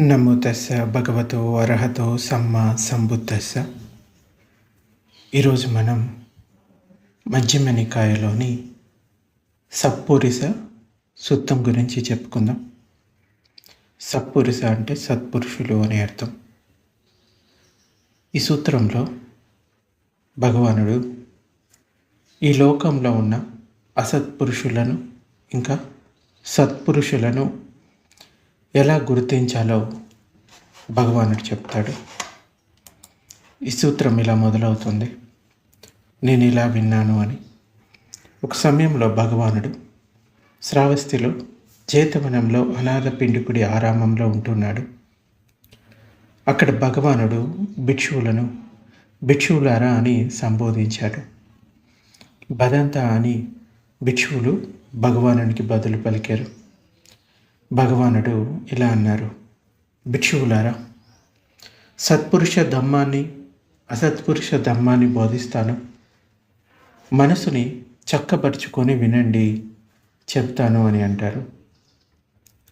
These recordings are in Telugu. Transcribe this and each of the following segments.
నమో తస్స భగవతో అర్హతో సమ్మ సంబుద్ధస్స ఈరోజు మనం మధ్యమ నికాయలోని సత్పురుష సూత్రం గురించి చెప్పుకుందాం. సత్పురుష అంటే సత్పురుషులు అని అర్థం. ఈ సూత్రంలో భగవానుడు ఈ లోకంలో ఉన్న అసత్పురుషులను ఇంకా సత్పురుషులను ఎలా గుర్తించాలో భగవానుడు చెప్తాడు. ఈ సూత్రం ఇలా మొదలవుతుంది. నేను ఇలా విన్నాను అని. ఒక సమయంలో భగవానుడు శ్రావస్తిలో చేతవనంలో అనాథ పిండికుడి ఆరామంలో ఉంటున్నాడు. అక్కడ భగవానుడు భిక్షువులను భిక్షువులారా అని సంబోధించాడు. భదంత అని భిక్షువులు భగవానునికి బదులు పలికారు. భగవానుడు ఇలా అన్నారు. భిక్షువులారా సత్పురుష ధమ్మాన్ని అసత్పురుష ధమ్మాన్ని బోధిస్తాను. మనసుని చక్కపరుచుకొని వినండి చెప్తాను అని అంటారు.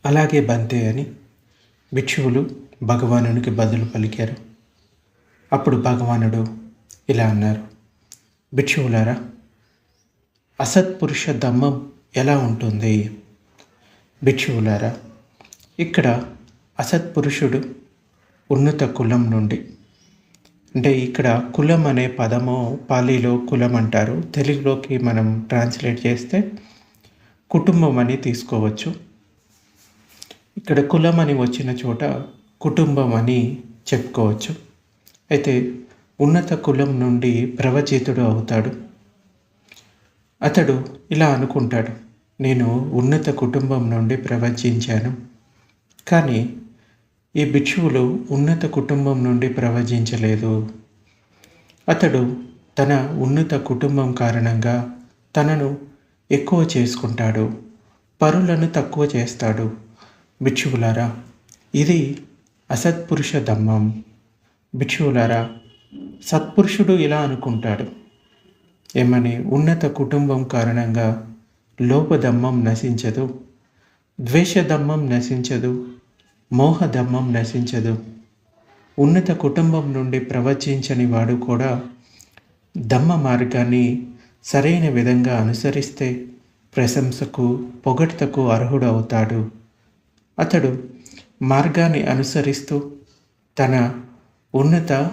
అలాగే బంతే అని భిక్షువులు భగవానునికి బదులు పలికారు. అప్పుడు భగవానుడు ఇలా అన్నారు. భిక్షువులారా అసత్పురుష ధమ్మం ఎలా ఉంటుంది? భిక్షువులారా ఇక్కడ అసత్పురుషుడు ఉన్నత కులం నుండి అంటే ఇక్కడ కులం అనే పదము పాలీలో కులం అంటారు. తెలుగులోకి మనం ట్రాన్స్లేట్ చేస్తే కుటుంబం అని తీసుకోవచ్చు. ఇక్కడ కులం అని వచ్చిన చోట కుటుంబం అని చెప్పుకోవచ్చు. అయితే ఉన్నత కులం నుండి ప్రవచితుడు అవుతాడు. అతడు ఇలా అనుకుంటాడు. నేను ఉన్నత కుటుంబం నుండి ప్రవచించాను. కానీ ఈ భిక్షువులు ఉన్నత కుటుంబం నుండి ప్రవచించలేదు. అతడు తన ఉన్నత కుటుంబం కారణంగా తనను ఎక్కువ చేసుకుంటాడు. పరులను తక్కువ చేస్తాడు. భిక్షువులారా ఇది అసత్పురుష ధమ్మం. భిక్షువులారా సత్పురుషుడు ఇలా అనుకుంటాడు. ఏమని? ఉన్నత కుటుంబం కారణంగా లోపదమ్మం నశించదు. ద్వేషదమ్మం నశించదు. మోహదమ్మం నశించదు. ఉన్నత కుటుంబం నుండి ప్రవచించని వాడు కూడా దమ్మ మార్గాన్ని సరైన విధంగా అనుసరిస్తే ప్రశంసకు పొగడ్తకు అర్హుడవుతాడు. అతడు మార్గాన్ని అనుసరిస్తూ తన ఉన్నత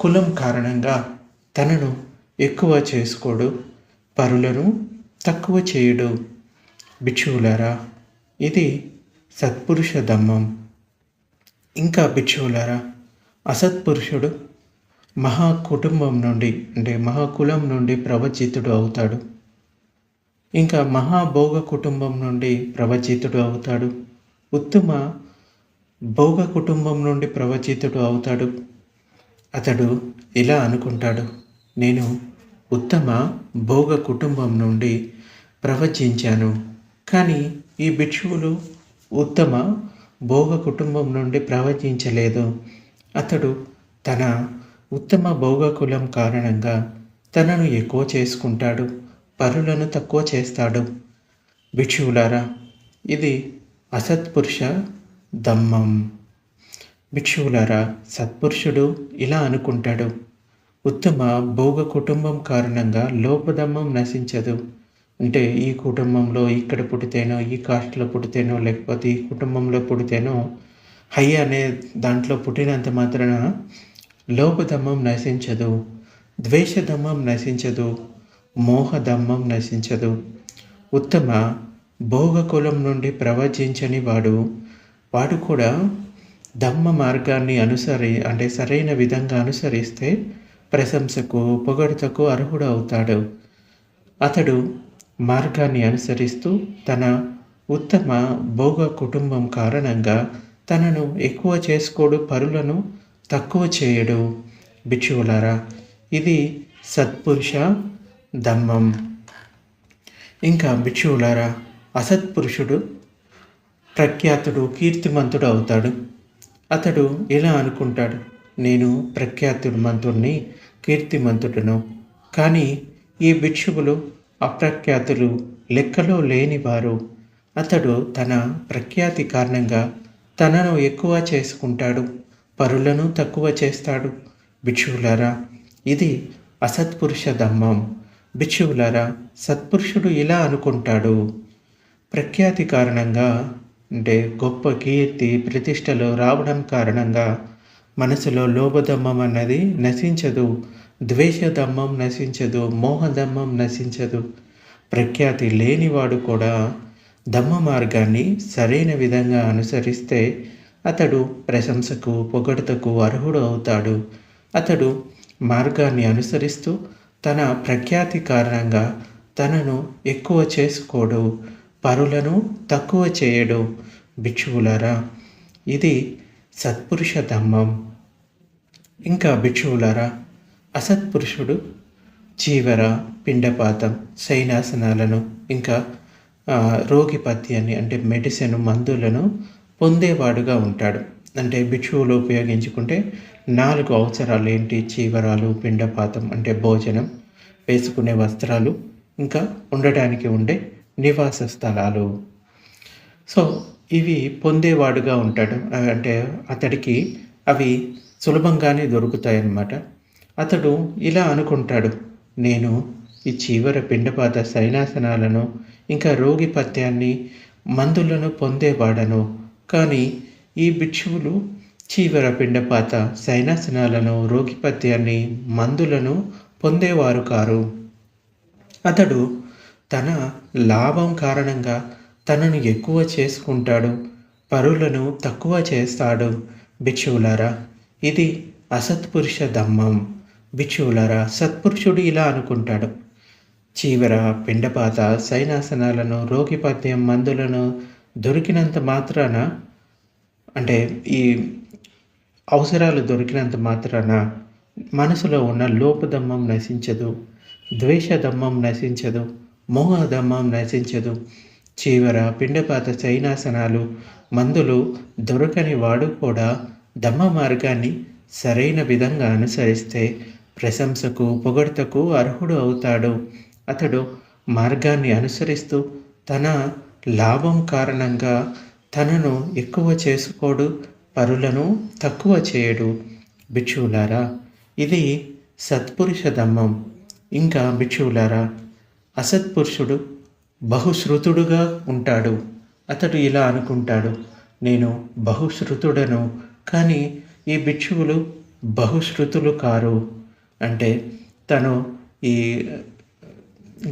కులం కారణంగా తనను ఎక్కువ చేసుకోడు. పరులను తక్కువ చేయడు. భిక్షువులారా ఇది సత్పురుష ధమ్మం. ఇంకా భిక్షువులారా అసత్పురుషుడు మహా కుటుంబం నుండి అంటే మహాకులం నుండి ప్రవచితుడు అవుతాడు. ఇంకా మహాభోగ కుటుంబం నుండి ప్రవచితుడు అవుతాడు. ఉత్తమ భోగ కుటుంబం నుండి ప్రవచితుడు అవుతాడు. అతడు ఇలా అనుకుంటాడు నేను ఉత్తమ భోగ కుటుంబం నుండి ప్రవచించాను. కానీ ఈ భిక్షువులు ఉత్తమ భోగ కుటుంబం నుండి ప్రవచించలేదు. అతడు తన ఉత్తమ భోగ కులం కారణంగా తనను ఎక్కువ చేసుకుంటాడు పరులను తక్కువ చేస్తాడు. భిక్షువులారా ఇది అసత్పురుష దమ్మం భిక్షువులారా సత్పురుషుడు ఇలా అనుకుంటాడు. ఉత్తమ భోగ కుటుంబం కారణంగా లోపదమ్మం నశించదు. అంటే ఈ కుటుంబంలో ఇక్కడ పుడితేనో ఈ కాస్ట్లో పుడితేనో లేకపోతే ఈ కుటుంబంలో పుడితేనో హై అనే దాంట్లో పుట్టినంత మాత్రాన లోపదమ్మం నశించదు ద్వేషధమ్మం నశించదు మోహదమ్మం నశించదు. ఉత్తమ భోగ కులం నుండి ప్రవచించని వాడు వాడు కూడా ధమ్మ మార్గాన్ని అనుసరి అంటే సరైన విధంగా అనుసరిస్తే ప్రశంసకు పొగడుతకు అర్హుడు అవుతాడు అతడు మార్గాన్ని అనుసరిస్తూ తన ఉత్తమ భోగ కుటుంబం కారణంగా తనను ఎక్కువ చేసుకోడు పరులను తక్కువ చేయడు. భిక్షువులారా ఇది సత్పురుష ధమ్మం ఇంకా భిక్షువులారా అసత్పురుషుడు ప్రఖ్యాతుడు కీర్తిమంతుడు అవుతాడు అతడు ఇలా అనుకుంటాడు నేను ప్రఖ్యాతుడు మంతుడిని కీర్తిమంతుడును. కానీ ఈ భిక్షువులు అప్రఖ్యాతులు లెక్కలో లేనివారు. అతడు తన ప్రఖ్యాతి కారణంగా తనను ఎక్కువ చేసుకుంటాడు పరులను తక్కువ చేస్తాడు. భిక్షువులారా ఇది అసత్పురుష ధమ్మం. భిక్షువులారా సత్పురుషుడు ఇలా అనుకుంటాడు. ప్రఖ్యాతి కారణంగా అంటే గొప్ప కీర్తి ప్రతిష్టలు రావడం కారణంగా మనసులో లోభదమ్మం అన్నది నశించదు. ద్వేషదమ్మం నశించదు. మోహదమ్మం నశించదు. ప్రఖ్యాతి లేనివాడు కూడా దమ్మ మార్గాన్ని సరైన విధంగా అనుసరిస్తే అతడు ప్రశంసకు పొగడతకు అర్హుడు అవుతాడు. అతడు మార్గాన్ని అనుసరిస్తూ తన ప్రఖ్యాతి కారణంగా తనను ఎక్కువ చేసుకోడు. పరులను తక్కువ చేయడు. భిక్షువులారా ఇది సత్పురుష ధమ్మం ఇంకా భిక్షువులారా అసత్పురుషుడు చీవర పిండపాతం శైనాసనాలను ఇంకా రోగి పత్యాన్ని అంటే మెడిసిన్ మందులను పొందేవాడుగా ఉంటాడు. అంటే భిక్షువులు ఉపయోగించుకుంటే నాలుగు అవసరాలు ఏంటి? చీవరాలు పిండపాతం అంటే భోజనం వేసుకునే వస్త్రాలు ఇంకా ఉండటానికి ఉండే నివాస స్థలాలు. సో ఇవి పొందేవాడుగా ఉంటాడు. అంటే అతడికి అవి సులభంగానే దొరుకుతాయన్నమాట. అతడు ఇలా అనుకుంటాడు నేను ఈ చీవర పిండపాత సైనాసనాలను ఇంకా రోగి పత్యాన్ని మందులను పొందేవాడను. కానీ ఈ భిక్షువులు చీవర పిండపాత సైనాసనాలను రోగిపత్యాన్ని మందులను పొందేవారు కారు. అతడు తన లాభం కారణంగా తనను ఎక్కువ చేసుకుంటాడు పరులను తక్కువ చేస్తాడు. భిక్షువులారా ఇది అసత్పురుష దమ్మం బిచ్చువులరా సత్పురుషుడు ఇలా అనుకుంటాడు. చీవర పిండపాత సైనాసనాలను రోగిపద్యం మందులను దొరికినంత మాత్రాన అంటే ఈ అవసరాలు దొరికినంత మాత్రాన మనసులో ఉన్న లోపదమ్మం నశించదు. ద్వేషదమ్మం నశించదు. మోహదమ్మం నశించదు. చీవర పిండపాత చైనాసనాలు మందులు దొరకని వాడు కూడా దమ్మ మార్గాన్ని సరైన విధంగా అనుసరిస్తే ప్రశంసకు పొగడ్తకు అర్హుడు అవుతాడు. అతడు మార్గాన్ని అనుసరిస్తూ తన లాభం కారణంగా తనను ఎక్కువ చేసుకోడు పరులను తక్కువ చేయడు. భిక్షువులారా ఇది సత్పురుష దమ్మం ఇంకా భిక్షువులారా అసత్పురుషుడు బహుశ్రుతుడుగా ఉంటాడు. అతడు ఇలా అనుకుంటాడు నేను బహుశ్రుతుడను కానీ ఈ భిక్షువులు బహుశ్రుతులు కారు. అంటే తను ఈ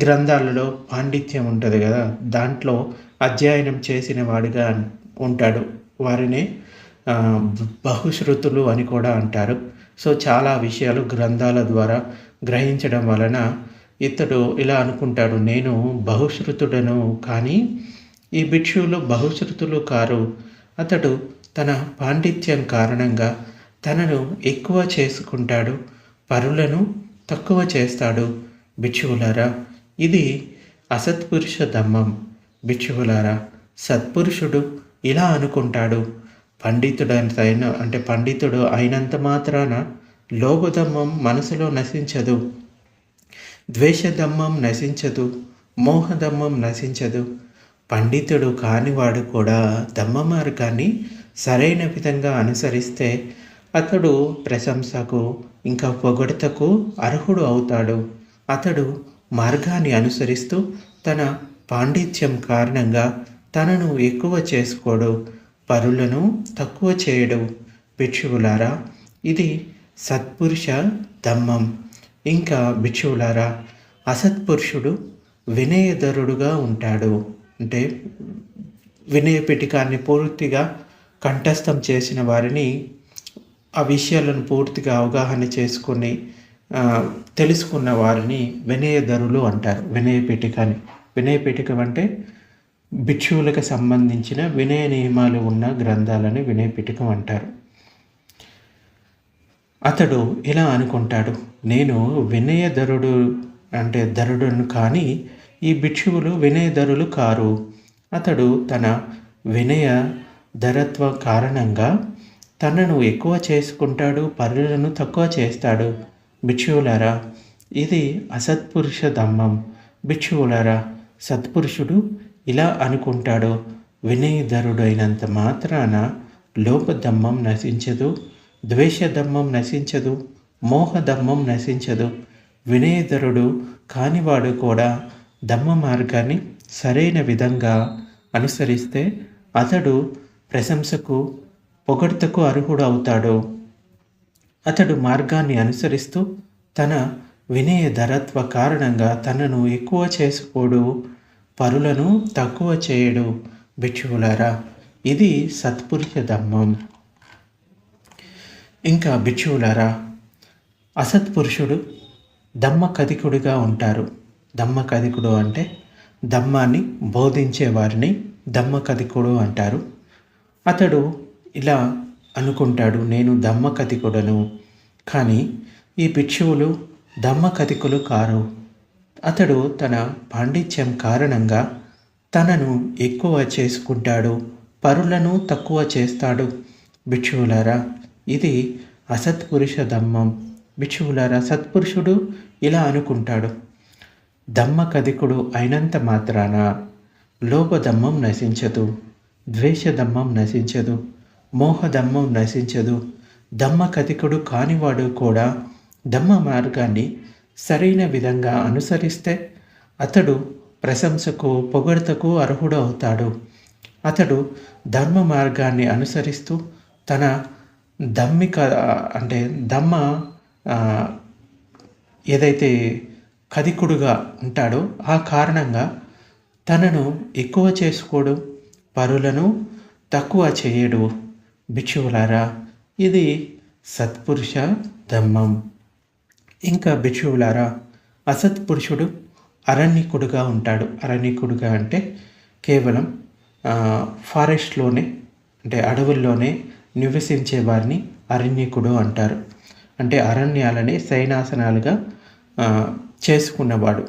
గ్రంథాలలో పాండిత్యం ఉంటుంది కదా దాంట్లో అధ్యయనం చేసిన వాడిగా ఉంటాడు. వారిని బహుశ్రుతులు అని కూడా అంటారు. సో చాలా విషయాలు గ్రంథాల ద్వారా గ్రహించడం వలన ఇతడు ఇలా అనుకుంటాడు నేను బహుశ్రుతుడను కానీ ఈ భిక్షువులు బహుశ్రుతులు కారు. అతడు తన పాండిత్యం కారణంగా తనను ఎక్కువ చేసుకుంటాడు పరులను తక్కువ చేస్తాడు. భిక్షువులారా ఇది అసత్పురుష ధమ్మం. భిక్షువులారా సత్పురుషుడు ఇలా అనుకుంటాడు పండితుడంతైన అంటే పండితుడు అయినంత మాత్రాన లోభధమ్మం మనసులో నశించదు. ద్వేషధమ్మం నశించదు మోహదమ్మం నశించదు. పండితుడు కానివాడు కూడా దమ్మ మార్గాన్ని సరైన విధంగా అనుసరిస్తే అతడు ప్రశంసకు ఇంకా పొగడతకు అర్హుడు అవుతాడు. అతడు మార్గాన్ని అనుసరిస్తూ తన పాండిత్యం కారణంగా తనను ఎక్కువ చేసుకోడు పరులను తక్కువ చేయడు. భిక్షువులారా ఇది సత్పురుష ధమ్మం. ఇంకా భిక్షువులారా అసత్పురుషుడు వినయధరుడుగా ఉంటాడు. అంటే వినయ పిటికాన్ని పూర్తిగా కంఠస్థం చేసిన వారిని ఆ విషయాలను పూర్తిగా అవగాహన చేసుకొని తెలుసుకున్న వారిని వినయధరులు అంటారు. వినయ పిటికాని వినయ పిటికం అంటే భిక్షువులకు సంబంధించిన వినయ నియమాలు ఉన్న గ్రంథాలని వినయ పిటికం అంటారు. అతడు ఇలా అనుకుంటాడు నేను వినయధరుడు అంటే ధరుడును కానీ ఈ భిక్షువులు వినయధరులు కారు. అతడు తన వినయ ధరత్వ కారణంగా తనను ఎక్కువ చేసుకుంటాడు పరులను తక్కువ చేస్తాడు. భిక్షువులారా ఇది అసత్పురుష ధమ్మం. భిక్షువులారా సత్పురుషుడు ఇలా అనుకుంటాడు వినయధరుడైనంత మాత్రాన లోపదమ్మం నశించదు ద్వేషధమ్మం నశించదు మోహదమ్మం నశించదు. వినయధరుడు కానివాడు కూడా దమ్మ మార్గాన్ని సరైన విధంగా అనుసరిస్తే అతడు ప్రశంసకు పొగడ్తకు అర్హుడు అవుతాడు అతడు మార్గాన్ని అనుసరిస్తూ తన వినయ ధరత్వ కారణంగా తనను ఎక్కువ చేసుకోడు పరులను తక్కువ చేయడు. భిక్షువులారా ఇది సత్పురుష ధర్మం. ఇంకా భిక్షువులారా అసత్పురుషుడు దమ్మ కదికుడిగా ఉంటారు. దమ్మ కదికుడు అంటే దమ్మాన్ని బోధించే వారిని దమ్మ కదికుడు అంటారు. అతడు ఇలా అనుకుంటాడు నేను దమ్మ కతికుడను కానీ ఈ భిక్షువులు దమ్మ కతికులు కారు. అతడు తన పాండిత్యం కారణంగా తనను ఎక్కువ చేసుకుంటాడు పరులను తక్కువ చేస్తాడు. భిక్షువులారా ఇది అసత్పురుష దమ్మం. భిక్షువులారా సత్పురుషుడు ఇలా అనుకుంటాడు దమ్మ కదికుడు అయినంత మాత్రాన లోపదమ్మం నశించదు. ద్వేషధమ్మం నశించదు మోహదమ్మం నశించదు. దమ్మ కథికుడు కానివాడు కూడా దమ్మ మార్గాన్ని సరైన విధంగా అనుసరిస్తే అతడు ప్రశంసకు పొగడతకు అర్హుడు అవుతాడు అతడు ధర్మ మార్గాన్ని అనుసరిస్తూ తన దమ్మిక అంటే దమ్మ ఏదైతే కదికుడుగా ఉంటాడో ఆ కారణంగా తనను ఎక్కువ చేసుకోడు. పరులను తక్కువ చేయడు. భిక్షువులారా ఇది సత్పురుష ధర్మం. ఇంకా భిక్షువులారా అసత్పురుషుడు అరణ్యకుడుగా ఉంటాడు. అరణ్యకుడుగా అంటే కేవలం ఫారెస్ట్లోనే అంటే అడవుల్లోనే నివసించే వారిని అరణ్యకుడు అంటారు. అంటే అరణ్యాలని సైనాసనాలుగా చేసుకున్నవాడు.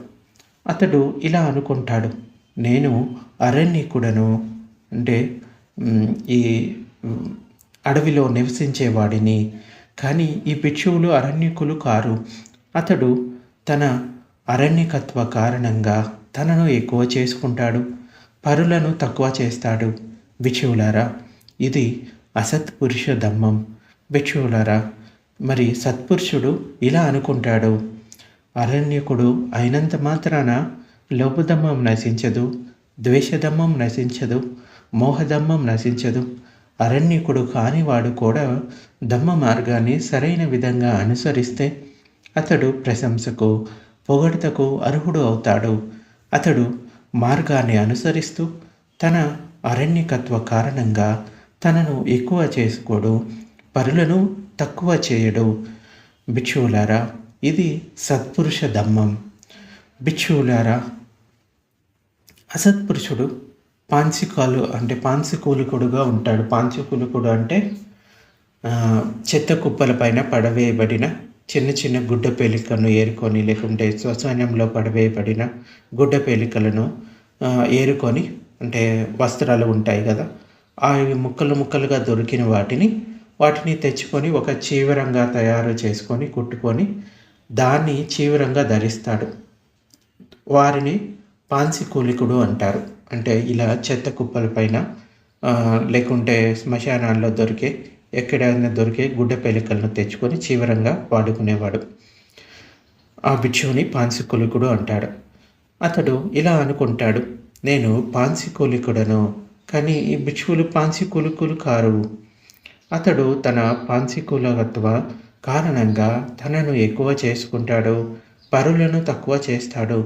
అతడు ఇలా అనుకుంటాడు నేను అరణ్యకుడను. అంటే ఈ అడవిలో నివసించేవాడిని కానీ ఈ భిక్షువులు అరణ్యకులు కారు. అతడు తన అరణ్యకత్వ కారణంగా తనను ఎక్కువ చేసుకుంటాడు. పరులను తక్కువ చేస్తాడు. భిక్షువులారా ఇది అసత్పురుష దమ్మం భిక్షువులారా మరి సత్పురుషుడు ఇలా అనుకుంటాడు. అరణ్యకుడు అయినంత మాత్రాన లోపధమ్మం నశించదు ద్వేషధమ్మం నశించదు మోహదమ్మం నశించదు. అరణ్యకుడు కానివాడు కూడా దమ్మ మార్గాన్ని సరైన విధంగా అనుసరిస్తే అతడు ప్రశంసకు పొగడతకు అర్హుడు అవుతాడు. అతడు మార్గాన్ని అనుసరిస్తూ తన అరణ్యకత్వ కారణంగా తనను ఎక్కువ చేసుకోడు పరులను తక్కువ చేయడు. భిక్షువులారా ఇది సత్పురుష దమ్మం. భిక్షువులారా అసత్పురుషుడు పాన్సికాలు అంటే పాన్సికూలికుడుగా ఉంటాడు. పాన్సికూలికుడు అంటే చెత్త కుప్పల పైన పడవేయబడిన చిన్న చిన్న గుడ్డ పేలికలను ఏరుకొని లేకుంటే శ్వసనంలో పడవేయబడిన గుడ్డ పేలికలను ఏరుకొని అంటే వస్త్రాలు ఉంటాయి కదా అవి ముక్కలు ముక్కలుగా దొరికిన వాటిని వాటిని తెచ్చుకొని ఒక చీవరంగా తయారు చేసుకొని కుట్టుకొని దాన్ని చీవరంగా ధరిస్తాడు. వారిని పాన్సికూలికుడు అంటారు. అంటే ఇలా చెత్త కుప్పల పైన లేకుంటే శ్మశానాల్లో దొరికే ఎక్కడైనా దొరికే గుడ్డ పెలికలను తెచ్చుకొని చివరంగా వాడుకునేవాడు. ఆ భిక్షువుని పాన్సికులికుడు అంటాడు. అతడు ఇలా అనుకుంటాడు నేను పాన్సికూలికుడను కానీ ఈ భిక్షువులు పాన్సికూలికులు కారు. అతడు తన పాన్సికులత్వ కారణంగా తనను ఎక్కువ చేసుకుంటాడు పరులను తక్కువ చేస్తాడు.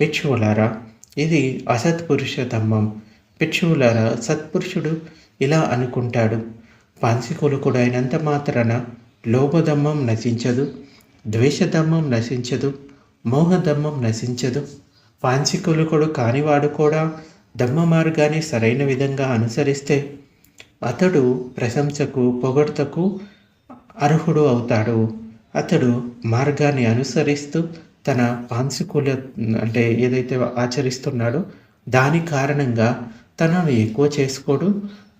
భిక్షువులారా ఇది అసత్పురుష ధమ్మం. భిక్షువులారా సత్పురుషుడు ఇలా అనుకుంటాడు. పాన్సికులు అయినంత మాత్రాన లోభధమ్మం నశించదు ద్వేషధమ్మం నశించదు మోహధమ్మం నశించదు. పాన్సికులుకుడు కానివాడు కూడా ధమ్మ మార్గాన్ని సరైన విధంగా అనుసరిస్తే అతడు ప్రశంసకు పొగడ్తకు అర్హుడు అవుతాడు. అతడు మార్గాన్ని అనుసరిస్తూ తన పాన్సికుల అంటే ఏదైతే ఆచరిస్తున్నాడో దాని కారణంగా తనను ఎక్కువ చేసుకోడు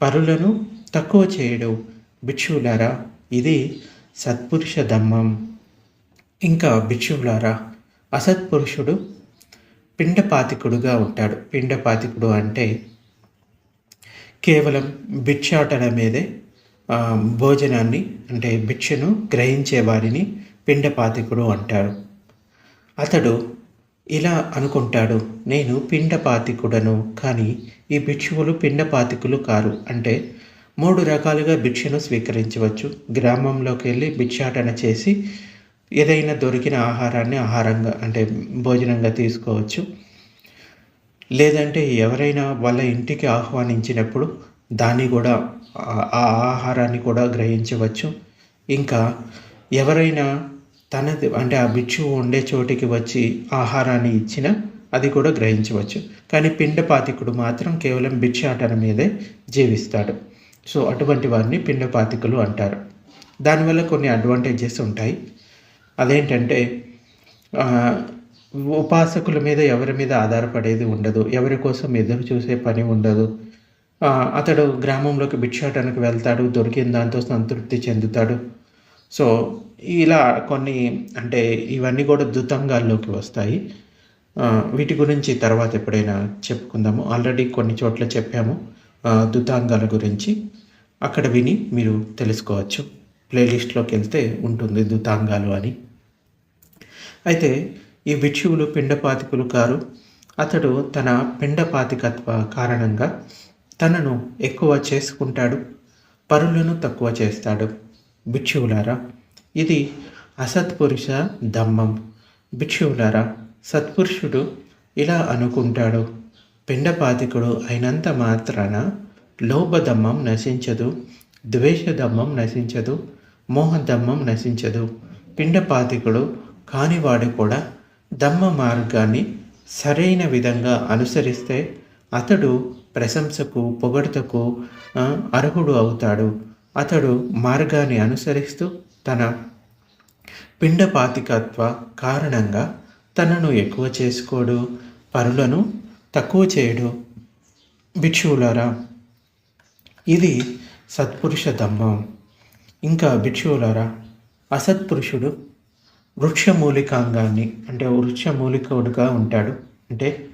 పరులను తక్కువ చేయడు. భిక్షువులారా ఇది సత్పురుష ధమ్మం ఇంకా భిక్షువులారా అసత్పురుషుడు పిండపాతికుడుగా ఉంటాడు. పిండపాతికుడు అంటే కేవలం భిక్షాటన మీదే భోజనాన్ని అంటే భిక్షను గ్రహించే వారిని పిండపాతికుడు అంటారు. అతడు ఇలా అనుకుంటాడు నేను పిండపాతికుడను కానీ ఈ భిక్షువులు పిండపాతికులు కారు. అంటే మూడు రకాలుగా భిక్షను స్వీకరించవచ్చు. గ్రామంలోకి వెళ్ళి భిక్షాటన చేసి ఏదైనా దొరికిన ఆహారాన్ని ఆహారంగా అంటే భోజనంగా తీసుకోవచ్చు. లేదంటే ఎవరైనా వాళ్ళ ఇంటికి ఆహ్వానించినప్పుడు దాన్ని కూడా ఆ- ఆ ఆహారాన్ని కూడా గ్రహించవచ్చు. ఇంకా ఎవరైనా తనది అంటే ఆ భిక్షువు ఉండే చోటికి వచ్చి ఆహారాన్ని ఇచ్చిన అది కూడా గ్రహించవచ్చు. కానీ పిండపాతికుడు మాత్రం కేవలం భిక్షాటన మీదే జీవిస్తాడు. సో అటువంటి వారిని పిండపాతికులు అంటారు. దానివల్ల కొన్ని అడ్వాంటేజెస్ ఉంటాయి. అదేంటంటే ఉపాసకుల మీద ఎవరి మీద ఆధారపడేది ఉండదు. ఎవరి కోసం ఎదురు చూసే పని ఉండదు. అతడు గ్రామంలోకి భిక్షాటనకు వెళ్తాడు దొరికిన దాంతో సంతృప్తి చెందుతాడు. సో ఇలా కొన్ని అంటే ఇవన్నీ కూడా దుతంగాల్లోకి వస్తాయి. వీటి గురించి తర్వాత ఎప్పుడైనా చెప్పుకుందాము. ఆల్రెడీ కొన్ని చోట్ల చెప్పాము దుతాంగాల గురించి. అక్కడ విని మీరు తెలుసుకోవచ్చు. ప్లేలిస్ట్లోకి వెళ్తే ఉంటుంది దుతాంగాలు అని. అయితే ఈ భిక్షువులు పిండపాతికులు కారు అతడు తన పిండపాతికత్వ కారణంగా తనను ఎక్కువ చేసుకుంటాడు పరులను తక్కువ చేస్తాడు. భిక్షువులారా ఇది అసత్పురుష దమ్మం భిక్షువులారా సత్పురుషుడు ఇలా అనుకుంటాడు పిండపాతికుడు అయినంత మాత్రాన లోభధమ్మం నశించదు ద్వేషధమ్మం నశించదు మోహదమ్మం నశించదు. పిండపాతికుడు కానివాడు కూడా దమ్మ మార్గాన్ని సరైన విధంగా అనుసరిస్తే అతడు ప్రశంసకు పొగడ్తకు అర్హుడు అవుతాడు. అతడు మార్గాన్ని అనుసరిస్తూ తన పిండపాతికత్వ కారణంగా తనను ఎక్కువ చేసుకోడు పరులను తక్కువ చేయడు. భిక్షువులారా ఇది సత్పురుష ధమ్మం ఇంకా భిక్షువులారా అసత్పురుషుడు వృక్షమూలికాంగాన్ని అంటే వృక్షమూలికుడుగా ఉంటాడు. అంటే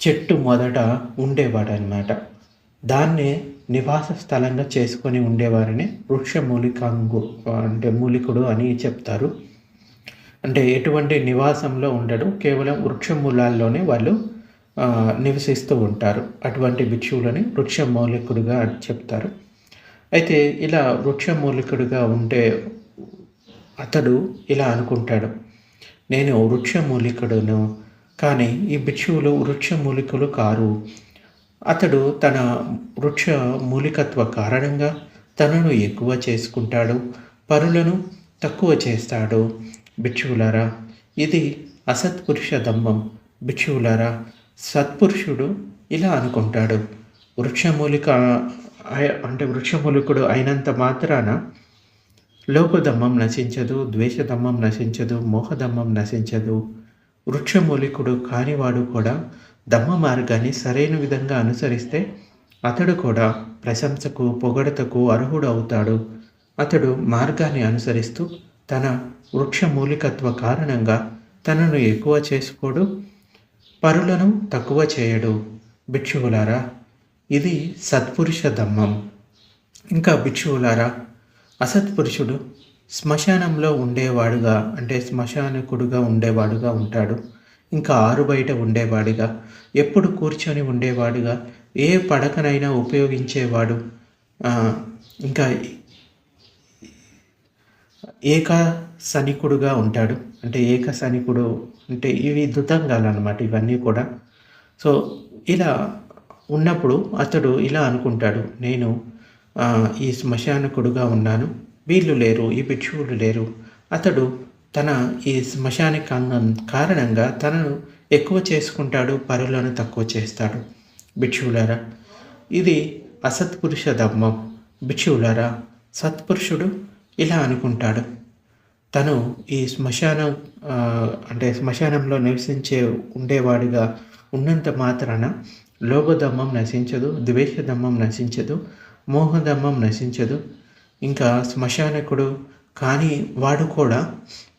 చెట్టు మొదట ఉండేవాడు అనమాట దాన్నే నివాస స్థలంగా చేసుకొని ఉండేవారిని వృక్షమూలికాంగు అంటే మూలికుడు అని చెప్తారు. అంటే ఎటువంటి నివాసంలో ఉండడు కేవలం వృక్ష మూలాల్లోనే వాళ్ళు నివసిస్తూ ఉంటారు. అటువంటి భిక్షువులని వృక్షమూలికుడుగా అని చెప్తారు. అయితే ఇలా వృక్ష మూలికుడుగా ఉంటే అతడు ఇలా అనుకుంటాడు నేను వృక్ష మూలికుడును కానీ ఈ భిక్షువులు వృక్షమూలికులు కారు. అతడు తన వృక్ష మూలికత్వ కారణంగా తనను ఎక్కువ చేసుకుంటాడు పరులను తక్కువ చేస్తాడు. భిక్షువులారా ఇది అసత్పురుష దమ్మం భిక్షువులారా సత్పురుషుడు ఇలా అనుకుంటాడు. వృక్షమూలిక అంటే వృక్షమూలికుడు అయినంత మాత్రాన లోపదమ్మం నశించదు ద్వేషదమ్మం నశించదు మోహదమ్మం నశించదు. వృక్షమూలికుడు కానివాడు కూడా దమ్మ మార్గాన్ని సరైన విధంగా అనుసరిస్తే అతడు కూడా ప్రశంసకు పొగడతకు అర్హుడు అవుతాడు అతడు మార్గాన్ని అనుసరిస్తూ తన వృక్షమూలికత్వ కారణంగా తనను ఎక్కువ చేసుకోడు పరులను తక్కువ చేయడు. భిక్షువులారా ఇది సత్పురుష దమ్మం ఇంకా భిక్షువులారా అసత్పురుషుడు శ్మశానంలో ఉండేవాడుగా అంటే శ్మశానకుడుగా ఉండేవాడుగా ఉంటాడు. ఇంకా ఆరు బయట ఉండేవాడిగా. ఎప్పుడు కూర్చొని ఉండేవాడుగా. ఏ పడకనైనా ఉపయోగించేవాడు. ఇంకా ఏక సనికుడుగా ఉంటాడు. అంటే ఏక సనికుడు అంటే ఇవి దుతంగాలు అనమాట ఇవన్నీ కూడా. సో ఇలా ఉన్నప్పుడు అతడు ఇలా అనుకుంటాడు. నేను ఈ శ్మశానకుడుగా ఉన్నాను. వీళ్ళు లేరు ఈ భిక్షువులు లేరు. అతడు తన ఈ శ్మశానికాంగం కారణంగా తనను ఎక్కువ చేసుకుంటాడు పరులను తక్కువ చేస్తాడు. భిక్షువులారా ఇది అసత్పురుష ధర్మం. భిక్షువులారా సత్పురుషుడు ఇలా అనుకుంటాడు. తను ఈ శ్మశానం అంటే శ్మశానంలో నివసించే ఉండేవాడిగా ఉన్నంత మాత్రాన లోభధమ్మం నశించదు ద్వేషధమ్మం నశించదు మోహదమ్మం నశించదు. ఇంకా శ్మశానకుడు కానీ వాడు కూడా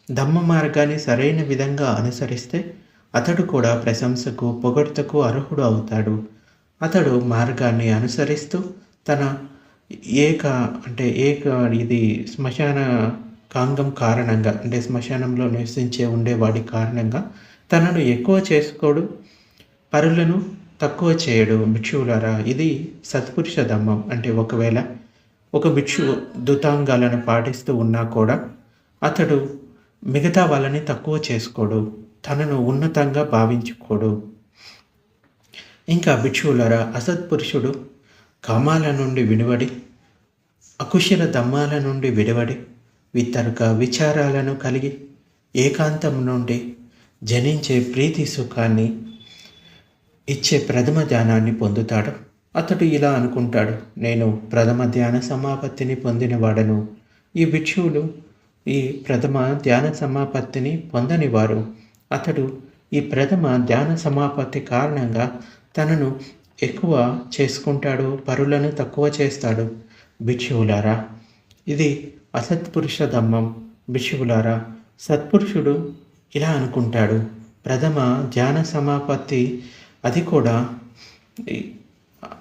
ధమ్మ మార్గాన్ని సరైన విధంగా అనుసరిస్తే అతడు కూడా ప్రశంసకు పొగడ్తకు అర్హుడు అవుతాడు. అతడు మార్గాన్ని అనుసరిస్తూ తన ఏక అంటే ఏక ఇది శ్మశాన కాంగం కారణంగా అంటే శ్మశానంలో నివసించే ఉండేవాడి కారణంగా తనను ఎక్కువ చేసుకోడు పరులను తక్కువ చేయడు. భిక్షువులారా ఇది సత్పురుష ధమ్మం అంటే ఒకవేళ ఒక భిక్షు దుతాంగాలను పాటిస్తూ ఉన్నా కూడా అతడు మిగతా వాళ్ళని తక్కువ చేసుకోడు. తనను ఉన్నతంగా భావించుకోడు. ఇంకా భిక్షువులరా అసత్పురుషుడు కామాల నుండి విడివడి అకుశల దమ్మాల నుండి విడివడి వితర్క విచారాలను కలిగి ఏకాంతం నుండి జనించే ప్రీతి సుఖాన్ని ఇచ్చే ప్రథమ ధ్యానాన్ని పొందుతాడు. అతడు ఇలా అనుకుంటాడు నేను ప్రథమ ధ్యాన సమాపత్తిని పొందినవాడను. ఈ భిక్షువులు ఈ ప్రథమ ధ్యాన సమాపత్తిని పొందనివారు. అతడు ఈ ప్రథమ ధ్యాన సమాపత్తి కారణంగా తనను ఎక్కువ చేసుకుంటాడు పరులను తక్కువ చేస్తాడు. భిక్షువులారా ఇది అసత్పురుష ధమ్మం. భిక్షువులారా సత్పురుషుడు ఇలా అనుకుంటాడు. ప్రథమ ధ్యాన సమాపత్తి అది కూడా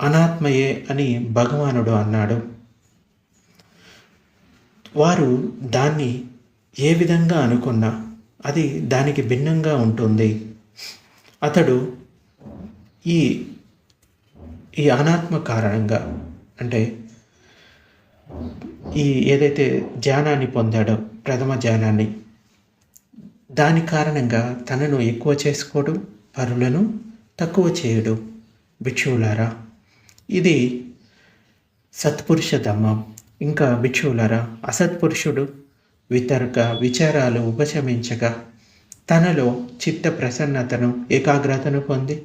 అనాత్మయే అని భగవానుడు అన్నాడు. వారు దాన్ని ఏ విధంగా అనుకున్నా అది దానికి భిన్నంగా ఉంటుంది. అతడు ఈ ఈ అనాత్మ కారణంగా అంటే ఈ ఏదైతే ధ్యానాన్ని పొందాడో ప్రథమ ధ్యానాన్ని దాని కారణంగా తనను ఎక్కువ చేసుకోవడం పరులను తక్కువ చేయడం. భిక్షువులారా ఇది సత్పురుష ధమ్మం ఇంకా భిక్షువులారా అసత్పురుషుడు వితర్క విచారాలు ఉపశమించగా తనలో చిత్త ప్రసన్నతను ఏకాగ్రతను పొంది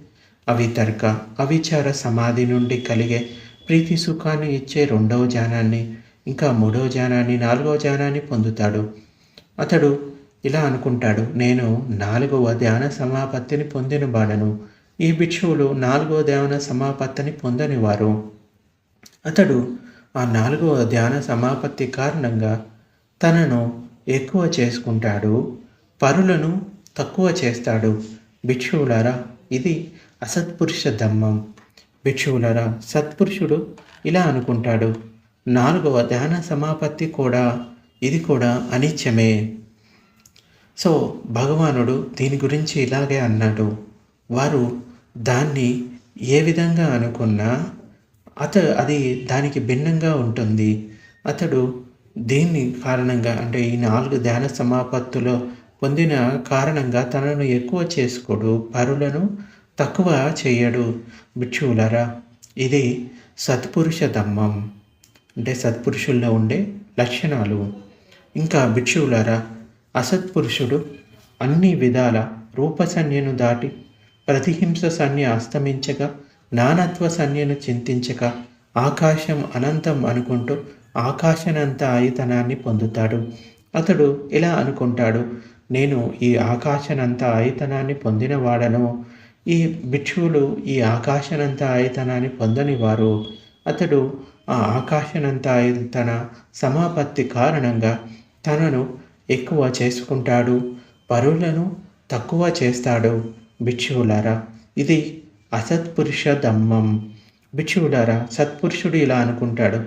అవితర్క అవిచార సమాధి నుండి కలిగే ప్రీతి సుఖాన్ని ఇచ్చే రెండవ జానాన్ని ఇంకా మూడవ జానాన్ని నాలుగవ జానాన్ని పొందుతాడు. అతడు ఇలా అనుకుంటాడు నేను నాలుగవ ధ్యాన సమాపత్తిని పొందిన బాడను ఈ భిక్షువులు నాలుగవ ధ్యాన సమాపత్తిని పొందనివారు. అతడు ఆ నాలుగవ ధ్యాన సమాపత్తి కారణంగా తనను ఎక్కువ చేసుకుంటాడు పరులను తక్కువ చేస్తాడు. భిక్షువులారా ఇది అసత్పురుష ధమ్మం భిక్షువులరా సత్పురుషుడు ఇలా అనుకుంటాడు నాలుగవ ధ్యాన సమాపత్తి కూడా ఇది కూడా అనిత్యమే. సో భగవానుడు దీని గురించి ఇలాగే అన్నాడు. వారు దాన్ని ఏ విధంగా అనుకున్నా అత అది దానికి భిన్నంగా ఉంటుంది. అతడు దీన్ని కారణంగా అంటే ఈ నాలుగు ధ్యాన సమాపత్తులో పొందిన కారణంగా తనను ఎక్కువ చేసుకోడు పరులను తక్కువ చేయడు. భిక్షువులరా ఇది సత్పురుష ధమ్మం అంటే సత్పురుషుల్లో ఉండే లక్షణాలు. ఇంకా భిక్షువులరా అసత్పురుషుడు అన్ని విధాల రూపసన్యను దాటి ప్రతిహింస సన్య అస్తమించగా నానత్వ సన్యను చింతించక ఆకాశం అనంతం అనుకుంటూ ఆకాశనంత ఆయతనాన్ని పొందుతాడు. అతడు ఇలా అనుకుంటాడు నేను ఈ ఆకాశనంత ఆయతనాన్ని పొందినవాడను? ఈ భిక్షువులు ఈ ఆకాశనంత ఆయతనాన్ని పొందని వారు అతడు ఆ ఆకాశనంత ఆయతన సమాపత్తి కారణంగా తనను ఎక్కువ చేసుకుంటాడు పరులను తక్కువ చేస్తాడు. భిక్షువులారా ఇది అసత్పురుష దమ్మం బిచ్చుడారా సత్పురుషుడు ఇలా అనుకుంటాడు.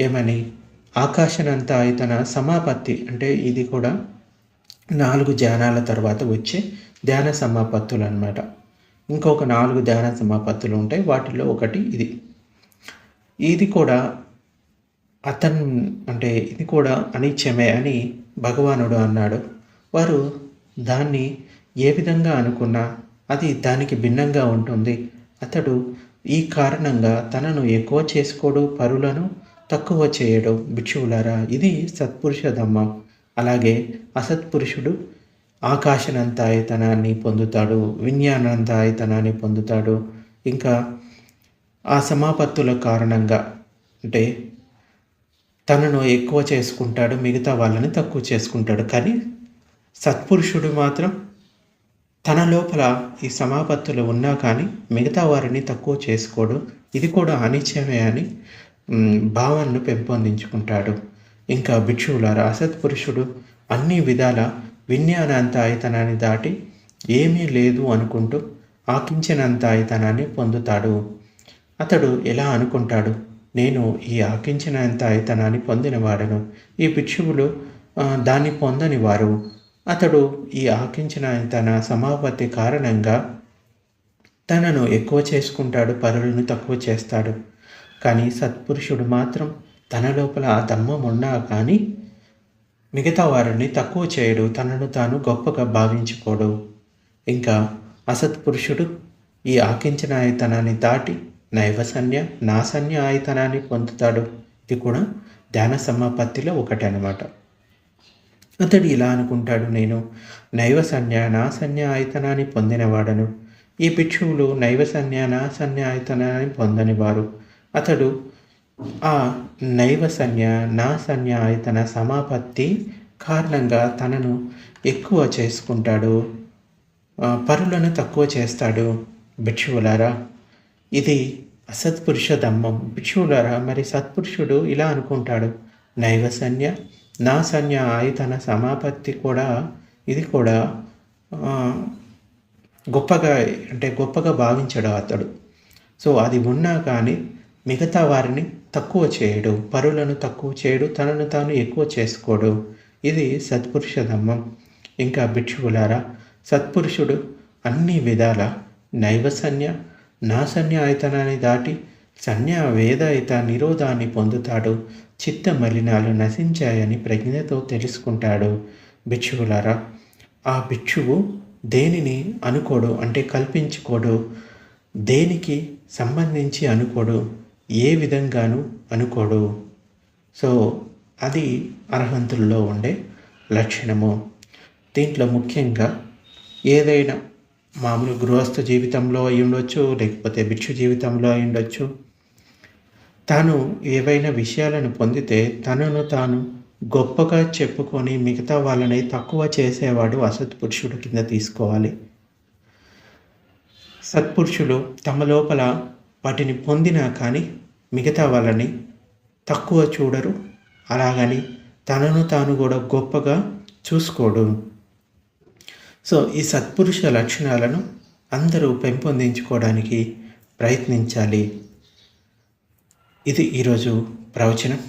ఏమని? ఆకాశనంతా ఇతన సమాపత్తి అంటే ఇది కూడా నాలుగు ధ్యానాల తర్వాత వచ్చే ధ్యాన సమాపత్తులు అనమాట ఇంకొక నాలుగు ధ్యాన సమాపత్తులు ఉంటాయి. వాటిలో ఒకటి ఇది. ఇది కూడా అతను అంటే ఇది కూడా అనిత్యమే అని భగవానుడు అన్నాడు. వారు దాన్ని ఏ విధంగా అనుకున్నా అది దానికి భిన్నంగా ఉంటుంది. అతడు ఈ కారణంగా తనను ఎక్కువ చేసుకోడు పరులను తక్కువ చేయడు. భిక్షువులారా ఇది సత్పురుష ధమ్మం అలాగే అసత్పురుషుడు ఆకాశనంతాయతనాన్ని పొందుతాడు విజ్ఞానంతాయతనాన్ని పొందుతాడు. ఇంకా ఆ సమాపత్తుల కారణంగా అంటే తనను ఎక్కువ చేసుకుంటాడు మిగతా వాళ్ళని తక్కువ చేసుకుంటాడు. కానీ సత్పురుషుడు మాత్రం తన లోపల ఈ సమాపత్తులు ఉన్నా కానీ మిగతా వారిని తక్కువ చేసుకోడు. ఇది కూడా అనిత్యమే అని భావనను పెంపొందించుకుంటాడు. ఇంకా భిక్షువులారా అసత్పురుషుడు అన్ని విధాల విజ్ఞానంత ఆయతనాన్ని దాటి ఏమీ లేదు అనుకుంటూ ఆకించినంత ఆయతనాన్ని పొందుతాడు. అతడు ఎలా అనుకుంటాడు? నేను ఈ ఆకించినంతాయితనాన్ని పొందినవాడను. ఈ భిక్షువులు దాన్ని పొందని వారు అతడు ఈ ఆకించిన తన సమాపత్తి కారణంగా తనను ఎక్కువ చేసుకుంటాడు పరులను తక్కువ చేస్తాడు. కానీ సత్పురుషుడు మాత్రం తన లోపల ఆ దమ్మం ఉన్నా కానీ మిగతా వారిని తక్కువ చేయడు తనను తాను గొప్పగా భావించుకోడు. ఇంకా అసత్పురుషుడు ఈ ఆకించిన ఆయతనాన్ని దాటి నైవసన్య నాసన్య ఆయతనాన్ని పొందుతాడు. ఇది కూడా ధ్యాన సమాపత్తిలో ఒకటి అనమాట అతడు ఇలా అనుకుంటాడు నేను నైవసన్య నాసన్య ఆయతనాన్ని పొందినవాడను. ఈ భిక్షువులు నైవసన్య నాసన్య ఆయతనాన్ని పొందనివారు. అతడు ఆ నైవసన్య నాసన్య ఆయతన సమాపత్తి కారణంగా తనను ఎక్కువ చేసుకుంటాడు పరులను తక్కువ చేస్తాడు. భిక్షువులారా ఇది అసత్పురుష దమ్మం భిక్షువులారా మరి సత్పురుషుడు ఇలా అనుకుంటాడు నైవసన్య నా సన్య ఆయతన సమాపత్తి కూడా ఇది కూడా గొప్పగా అంటే గొప్పగా భావించడు అతడు. సో అది ఉన్నా కానీ మిగతా వారిని తక్కువ చేయడు పరులను తక్కువ చేయడు తనను తాను ఎక్కువ చేసుకోడు. ఇది సత్పురుష ధమ్మం ఇంకా భిక్షువులారా సత్పురుషుడు అన్ని విధాల నైవసన్య నాసన్య ఆయతనాన్ని దాటి సన్య వేదాయిత నిరోధాన్ని పొందుతాడు. చిత్త మలినాలు నశించాయని ప్రజ్ఞతో తెలుసుకుంటాడు. భిక్షువులారా ఆ భిక్షువు దేనిని అనుకోడు అంటే కల్పించుకోడు. దేనికి సంబంధించి అనుకోడు ఏ విధంగానూ అనుకోడు. సో అది అర్హంతుల్లో ఉండే లక్షణము. దీంట్లో ముఖ్యంగా ఏదైనా మామూలు గృహస్థ జీవితంలో అయి ఉండొచ్చు లేకపోతే భిక్షు జీవితంలో అయి ఉండొచ్చు తాను ఏవైనా విషయాలను పొందితే తనను తాను గొప్పగా చెప్పుకొని మిగతా వాళ్ళని తక్కువ చేసేవాడు అసత్పురుషుడు కింద తీసుకోవాలి. సత్పురుషులు తమ లోపల వాటిని పొందినా కానీ మిగతా వాళ్ళని తక్కువ చూడరు. అలాగని తనను తాను కూడా గొప్పగా చూసుకోడు. సో ఈ సత్పురుష లక్షణాలను అందరూ పెంపొందించుకోవడానికి ప్రయత్నించాలి. ఇది ఈరోజు ప్రవచనం.